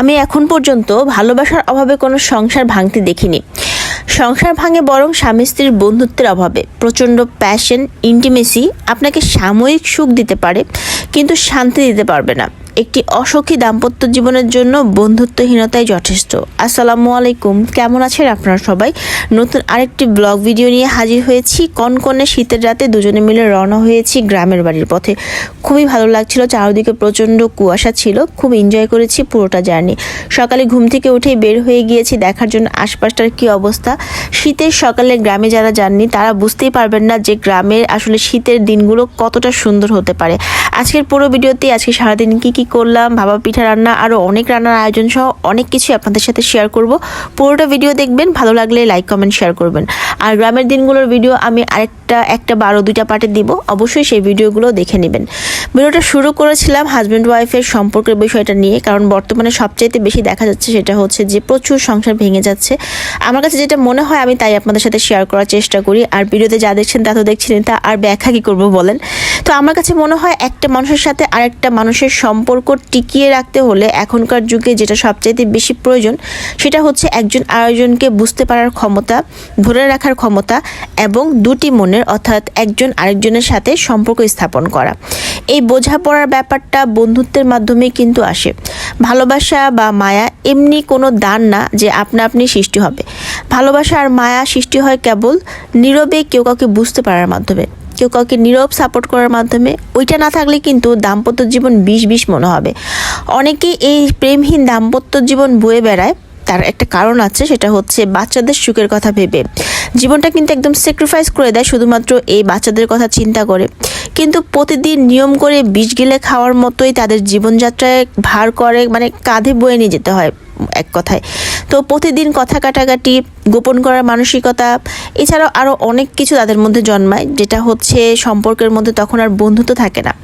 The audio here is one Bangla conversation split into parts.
আমি এখন পর্যন্ত ভালোবাসার অভাবে কোনো সংসার ভাঙতে দেখিনি। সংসার ভাঙে বরং স্বামী স্ত্রীর বন্ধুত্বের অভাবে। প্রচণ্ড প্যাশন ইন্টিমেসি আপনাকে সাময়িক সুখ দিতে পারে, কিন্তু শান্তি দিতে পারবে না। একটি অসখী দাম্পত্য জীবনের জন্য বন্ধুত্বহীনতাই যথেষ্ট। আসসালামু আলাইকুম। কেমন আছেন আপনারা সবাই? নতুন আরেকটি ব্লগ ভিডিও নিয়ে হাজির হয়েছি। কনকনে শীতের রাতে দুজনে মিলে রওনা হয়েছি গ্রামের বাড়ির পথে। খুবই ভালো লাগছিল, চারদিকে প্রচণ্ড কুয়াশা ছিল। খুব এনজয় করেছি পুরোটা জার্নি সকালে ঘুম থেকে উঠেই বের হয়ে গিয়েছি দেখার জন্য আশপাশটার কি অবস্থা। শীতের সকালে গ্রামে যারা যাননি, তারা বুঝতেই পারবেন না যে গ্রামের আসলে শীতের দিনগুলো কতটা সুন্দর হতে পারে। আজকের পুরো ভিডিওতে আজকে সারাদিন কি কি করলাম ভাবা পিঠা রান্না আরও অনেক রান্নার আয়োজন সহ অনেক কিছু আপনাদের সাথে শেয়ার করব। পুরোটা ভিডিও দেখবেন, ভালো লাগলে লাইক কমেন্ট শেয়ার করবেন। আর গ্রামের দিনগুলোর ভিডিও আমি আরেকটা, একটা বারো দুইটা পার্টে দিব, অবশ্যই সেই ভিডিওগুলো দেখে নেবেন। ভিডিওটা শুরু করেছিলাম হাজব্যান্ড ওয়াইফের সম্পর্কের বিষয়টা নিয়ে, কারণ বর্তমানে সবচাইতে বেশি দেখা যাচ্ছে সেটা হচ্ছে যে প্রচুর সংসার ভেঙে যাচ্ছে। আমার কাছে যেটা মনে হয়, আমি তাই আপনাদের সাথে শেয়ার করার চেষ্টা করি। আর ভিডিওতে যা দেখছেন তা তো দেখছেন তা আর ব্যাখ্যা কী করব বলেন? তো আমার কাছে মনে হয় একটা মানুষের সাথে আরেকটা মানুষের সম্পর্ক টিকিয়ে রাখতে হলে এখনকার যুগে যেটা সবচাইতে বেশি প্রয়োজন, সেটা হচ্ছে একজন আরেকজনকে বুঝতে পারার ক্ষমতা, ধরে রাখার ক্ষমতা এবং দুটি মনের অর্থাৎ একজন আরেকজনের সাথে সম্পর্ক স্থাপন করা। এই বোঝাপড়ার ব্যাপারটা বন্ধুত্বের মাধ্যমে কিন্তু আসে। ভালোবাসা বা মায়া এমনি কোনো দান না যে আপনা আপনি সৃষ্টি হবে। ভালোবাসা আর মায়া সৃষ্টি হয় কেবল নীরবে কেউ কাউকে বুঝতে পারার মাধ্যমে। কেউ কাউকে নীরব সাপোর্ট করার মাধ্যমে, ওইটা না থাকলে কিন্তু দাম্পত্য জীবন বিষ বিষ মনে হবে। অনেকে এই প্রেমহীন দাম্পত্য জীবন বয়ে বেড়ায়। তার একটা কারণ আছে, সেটা হচ্ছে বাচ্চাদের সুখের কথা ভেবে। জীবনটা কিন্তু একদম স্যাক্রিফাইস করে দেয় শুধুমাত্র এই বাচ্চাদের কথা চিন্তা করে। কিন্তু প্রতিদিন নিয়ম করে বিষ গিলে খাওয়ার মতোই তাদের জীবনযাত্রায় ভার করে মানে কাঁধে বয়ে নিয়ে যেতে হয় এক কথায়। তো প্রতিদিন কথা কাটাকাটি, গোপন করার মানসিকতা, এছাড়াও আরও অনেক কিছু তাদের মধ্যে জন্মায়, যেটা হচ্ছে সম্পর্কের মধ্যে তখন আর বন্ধুত্ব থাকে না।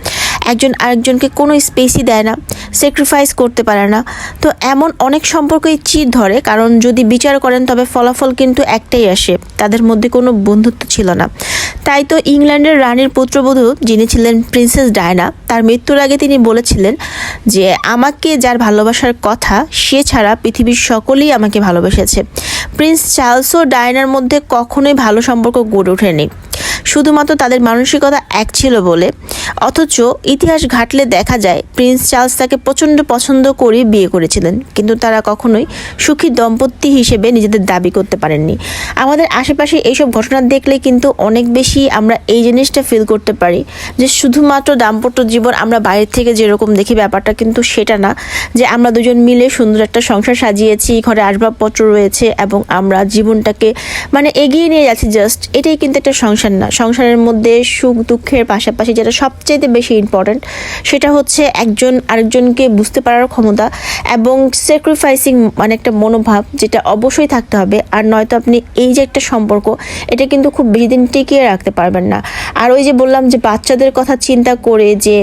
একজন আরেকজনকে কোনো স্পেসই দেয় না। স্যাক্রিফাইস করতে পারে না। তো এমন অনেক সম্পর্কই চির ধরে, কারণ যদি বিচার করেন তবে ফলাফল কিন্তু একটাই আসে, তাদের মধ্যে কোনো বন্ধুত্ব ছিল না। তাই তো ইংল্যান্ডের রানীর পুত্রবধূ, যিনি ছিলেন প্রিন্সেস ডায়না, তার মৃত্যুর আগে তিনি বলেছিলেন যে, আমাকে যার ভালোবাসার কথা, সে ছাড়া পৃথিবীর সকলেই আমাকে ভালোবেসেছে। প্রিন্স চার্লস ও ডায়নার মধ্যে কখনোই ভালো সম্পর্ক গড়ে ওঠেনি। শুধুমাত্র তাদের মানসিকতা এক ছিল বলে। অথচ ইতিহাস ঘাটলে দেখা যায়, প্রিন্স চার্লস তাকে প্রচণ্ড পছন্দ করে বিয়ে করেছিলেন। কিন্তু তারা কখনোই সুখী দম্পতি হিসেবে নিজেদের দাবি করতে পারেননি। আমাদের আশেপাশে এইসব ঘটনা দেখলে কিন্তু অনেক বেশি আমরা এই জিনিসটা ফিল করতে পারি, যে শুধুমাত্র দাম্পত্য জীবন আমরা বাইরে থেকে যেরকম দেখি ব্যাপারটা কিন্তু সেটা না, যে আমরা দুজন মিলে সুন্দর একটা সংসার সাজিয়েছি, ঘরে আসবাবপত্র রয়েছে এবং আমরা জীবনটাকে মানে এগিয়ে নিয়ে যাচ্ছি জাস্ট এটাই কিন্তু একটা সংসার না। সংসারের মধ্যে সুখ দুঃখের পাশাপাশি যেটা সবচেয়ে বেশি ইম্পর্ট্যান্ট সেটা হচ্ছে একজন আরেকজনকে বুঝতে পারার ক্ষমতা এবং স্যাক্রিফাইসিং মানে একটা মনোভাব যেটা অবশ্যই থাকতে হবে। আর নয়তো আপনি এই যে একটা সম্পর্ক, এটা কিন্তু খুব বেশি দিন টিকিয়ে রাখতে পারবেন না। আর ওই যে বললাম যে বাচ্চাদের কথা চিন্তা করে যে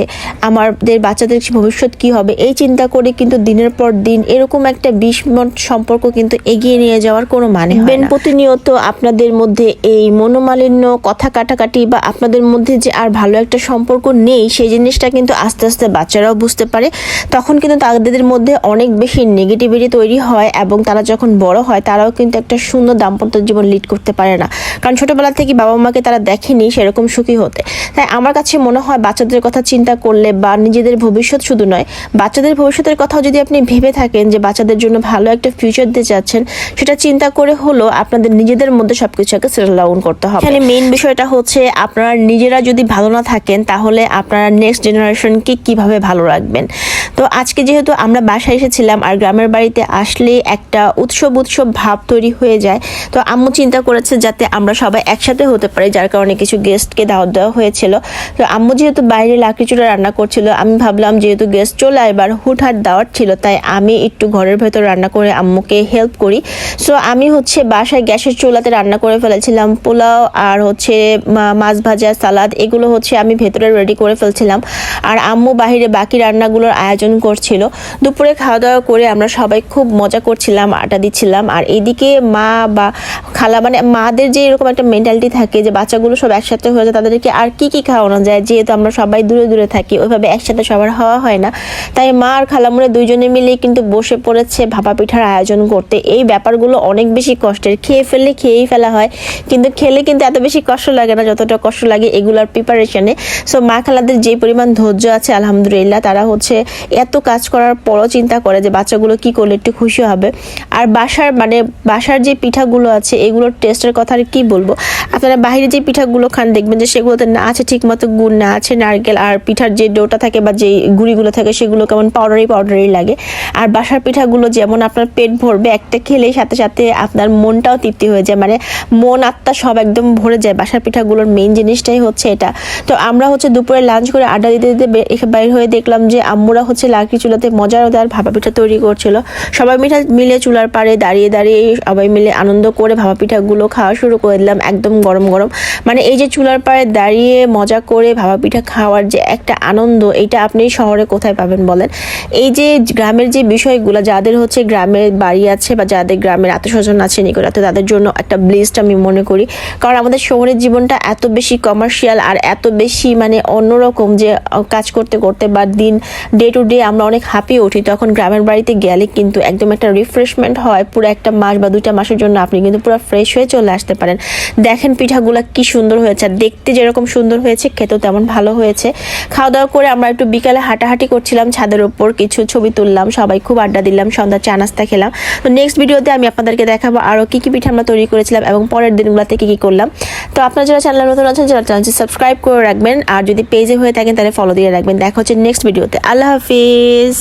আমাদের বাচ্চাদের ভবিষ্যৎ কি হবে এই চিন্তা করে কিন্তু দিনের পর দিন এরকম একটা বিস্মট সম্পর্ক কিন্তু এগিয়ে নিয়ে যাওয়ার কোনো মানে হয় না। প্রতিনিয়ত আপনাদের মধ্যে এই মনোমালিন্য কথা কাটাকাটি বা আপনাদের মধ্যে যে আর ভালো একটা সম্পর্ক নেই সেই জিনিসটা কিন্তু আস্তে আস্তে বাচ্চারাও বুঝতে পারে। তখন কিন্তু তাদের মধ্যে অনেক বেশি নেগেটিভিটি তৈরি হয় এবং তারা যখন বড় হয় তারাও কিন্তু একটা সুন্দর দাম্পত্য জীবন লিড করতে পারে না। কারণ ছোটবেলা থেকে বাবা মাকে তারা দেখেনি সেরকম সুখী হতে। তাই আমার কাছে মনে হয় বাচ্চাদের কথা চিন্তা করলে বা নিজেদের ভবিষ্যৎ শুধু নয়, বাচ্চাদের ভবিষ্যতের কথাও যদি আপনি ভেবে থাকেন যে বাচ্চাদের জন্য ভালো একটা ফিউচার দিতে চাচ্ছেন, সেটা চিন্তা করে হলো আপনাদের নিজেদের মধ্যে সবকিছু আগে সেটেল ডাউন করতে হবে। এখানে মেইন বিষয়টা হচ্ছে আপনারা নিজেরা যদি ভালো না থাকেন, তাহলে আপনারা নেক্সট জেনারেশনকে কীভাবে ভালো রাখবেন? তো আজকে যেহেতু আমরা বাসায় এসেছিলাম আর গ্রামের বাড়িতে আসলে একটা উৎসব উৎসব ভাব তৈরি হয়ে যায়, তো আম্মু চিন্তা করেছে যাতে আমরা সবাই একসাথে হতে পারি, যার কারণে কিছু গেস্টকে দাওয়াত দেওয়া হয়েছিল। তো আম্মু যেহেতু বাইরে লাকড়ি চুলা রান্না করছিল, আমি ভাবলাম যেহেতু গেস্ট চলে এবার হুটহাট দাওয়াত ছিল, তাই আমি একটু ঘরের ভেতর রান্না করে আম্মুকে হেল্প করি। সো আমি হচ্ছে বাসায় গ্যাসের চুলাতে রান্না করে ফেলেছিলাম, পোলাও আর হচ্ছে মাছ ভাজা, সালাদ, এগুলো হচ্ছে আমি ভেতরে রেডি করে ফেলছিলাম। আর আম্মু বাহিরে বাকি রান্নাগুলোর আয়োজন করছিল। দুপুরে খাওয়া দাওয়া করে আমরা সবাই খুব মজা করছিলাম আটা দিচ্ছিলাম। আর এইদিকে মা বা খালা মানে মাদের যে এরকম একটা মেন্টালিটি থাকে যে বাচ্চাগুলো সব একসাথে হয়ে যায়, তাদেরকে আর কি কি খাওয়ানো যায়? যেহেতু আমরা সবাই দূরে দূরে থাকি, ওইভাবে একসাথে সবার হওয়া হয় না। তাই মা আর খালামুড়ে দুইজনে মিলে কিন্তু বসে পড়েছে ভাপা পিঠার আয়োজন করতে। এই ব্যাপারগুলো অনেক বেশি কষ্টের। খেয়ে ফেললে খেয়েই ফেলা হয়, কিন্তু খেলে কিন্তু এত বেশি কষ্ট লাগে না, যতটা কষ্ট লাগে এগুলার প্রিপারেশনে সো মা খালাদের যে পরিমাণ ধৈর্য আছে, আলহামদুলিল্লাহ, তারা হচ্ছে এত কাজ করার পরও চিন্তা করে যে বাচ্চাগুলো কি করলে একটু খুশি হবে। আর বাসার মানে বাসার যে পিঠাগুলো আছে, এগুলোর টেস্টের কথা আর কি বলব? আপনারা বাইরে যে পিঠাগুলো খান দেখবেন যে সেগুলোতে না আছে ঠিকমতো গুড়, না আছে নারকেল, আর পিঠার যে ডোটা থাকে বা যে গুড়িগুলো থাকে সেগুলো কেমন পাউডারি পাউডারি লাগে। আর বাসার পিঠাগুলো যেমন আপনার পেট ভরবে, একটা খেলেই সাথে সাথে আপনার মনটাও তৃপ্তি হয়ে যায়। মানে মন, আত্মা সব একদম ভরে যায়। বাসার পিঠাগুলোর মেইন জিনিসটাই হচ্ছে এটা। তো আমরা হচ্ছে দুপুরে লাঞ্চ করে আড্ডা দিতে দিতে বাইর হয়ে দেখলাম যে আম্মুরা হচ্ছে লাকড়ি চুলাতে মজাদার ভাপা পিঠা তৈরি করছিল। সবাই মিঠা মিলে চুলার পাড়ে দাঁড়িয়ে দাঁড়িয়ে সবাই মিলে আনন্দ করে ভাপা পিঠাগুলো খাওয়া শুরু করে দিলাম একদম গরম গরম। মানে এই যে চুলার পাড়ে দাঁড়িয়ে মজা করে ভাপা পিঠা খাওয়ার যে একটা আনন্দ, এটা আপনি শহরে কোথায় পাবেন বলেন? এই যে গ্রামের যে বিষয়গুলো যাদের হচ্ছে গ্রামের বাড়ি আছে বা যাদের গ্রামের আত্মস্বজন আছে নিকটাত্মীয় তাদের জন্য একটা ব্লিস্ট আমি মনে করি। কারণ আমাদের শহরের জীবনটা এত বেশি কমার্শিয়াল আর এত বেশি মানে অন্যরকম যে কাজ করতে করতে বা দিন ডে টু ডে আমরা অনেক হাঁপিয়ে উঠি। তখন গ্রামের বাড়িতে গেলে কিন্তু একদম একটা রিফ্রেশমেন্ট হয়। পুরো একটা মাস বা দুইটা মাসের জন্য আপনি কিন্তু পুরো ফ্রেশ হয়ে চলে আসতে পারেন। দেখেন পিঠাগুলো কি সুন্দর হয়েছে। আর দেখতে যেরকম সুন্দর হয়েছে, খেতেও তেমন ভালো হয়েছে। খাওয়া দাওয়া করে আমরা একটু বিকালে হাঁটাহাঁটি করছিলাম ছাদের উপর কিছু ছবি তুললাম সবাই খুব আড্ডা দিলাম সন্ধ্যা চা নাস্তা খেলাম। তো নেক্সট ভিডিওতে আমি আপনাদেরকে দেখাবো আরও কী কী পিঠা আমরা তৈরি করেছিলাম এবং পরের দিনগুলোতে কী কী করলাম। তো আপনারা যারা চ্যানেল নতুন আছেন, যারা চ্যানেলটি সাবস্ক্রাইব করে রাখবেন, আর যদি পেজে হয়ে থাকেন, তাহলে ফলো দিয়ে রাখবেন। দেখা হচ্ছে নেক্সট ভিডিওতে আল্লাহ হাফিজ।